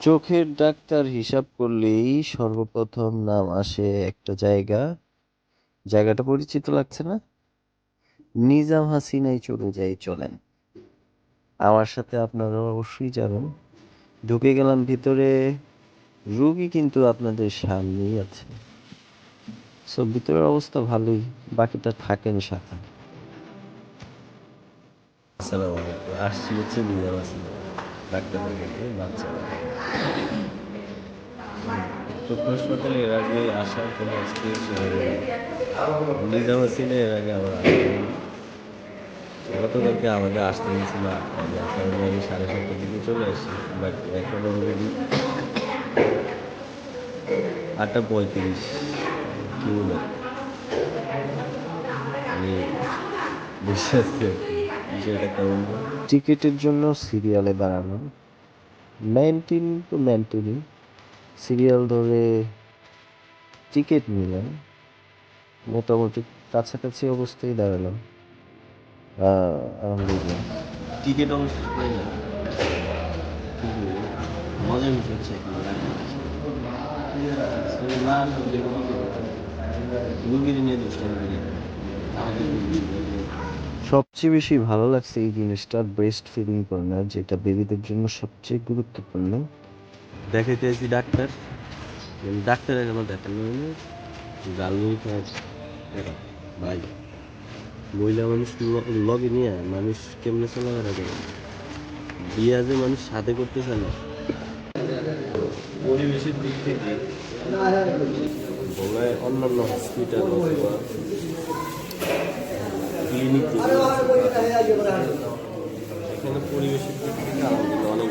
চোখের ডাক্তার হিসাব করলেই সর্বপ্রথম নাম আসে একটা জায়গা। জায়গাটা পরিচিত লাগছে না? নিজাম হাসিনাই চলে যাই, চলেন। আমার সাথে আপনারা অবশ্যই যাবেন। ঢুকে গেলাম ভিতরে। রুগী কিন্তু আপনাদের সামনেই আছে। সো ভিতরের অবস্থা ভালোই, বাকিটা থাকেন সাথে। আসছি হচ্ছে নিজাম হাসিনা ডাক্তার হাসপাতালে এর আগে আসার কোনো এক্সপিরিয়েন্স নিজাম হাসিনা এর আগে আমার। গতকালকে আমাদের আসতে আটটা আমি সাড়ে সাতটার দিকে চলে আসি বাট এখন অলরেডি আটটা পঁয়ত্রিশ কি বলে আমি বসে বিষয়টা কেমন? টিকিটের জন্য সিরিয়ালে দাঁড়ানো নাইনটিন টু নাইনটিন সিরিয়াল ধরে টিকিট নিলাম। মোটামুটি কাছাকাছি অবস্থায় দাঁড়ালাম। আলহামদুলিল্লাহ। টিকিট অবশ্য না মজার বিষয় হচ্ছে সবচেয়ে বেশি ভালো লাগছে এই জিনিসটা ব্রেস্ট ফিডিং কর্নার যেটা বেবিদের জন্য সবচেয়ে গুরুত্বপূর্ণ। দেখাইতে আছি ডাক্তার। কিন্তু ডাক্তারের আমার দেখানো গালুই ভাই মহিলা মানুষ লগে নিয়ে মানুষ কেমনে চলাফেরা করে? বিয়া যে মানুষ সাথে করতে চায় না। পরিবেশের দিক থেকে অন্যান্য হসপিটাল অথবা ক্লিনিক এখানে পরিবেশের দিক থেকে আলহামদুলিল্লাহ অনেক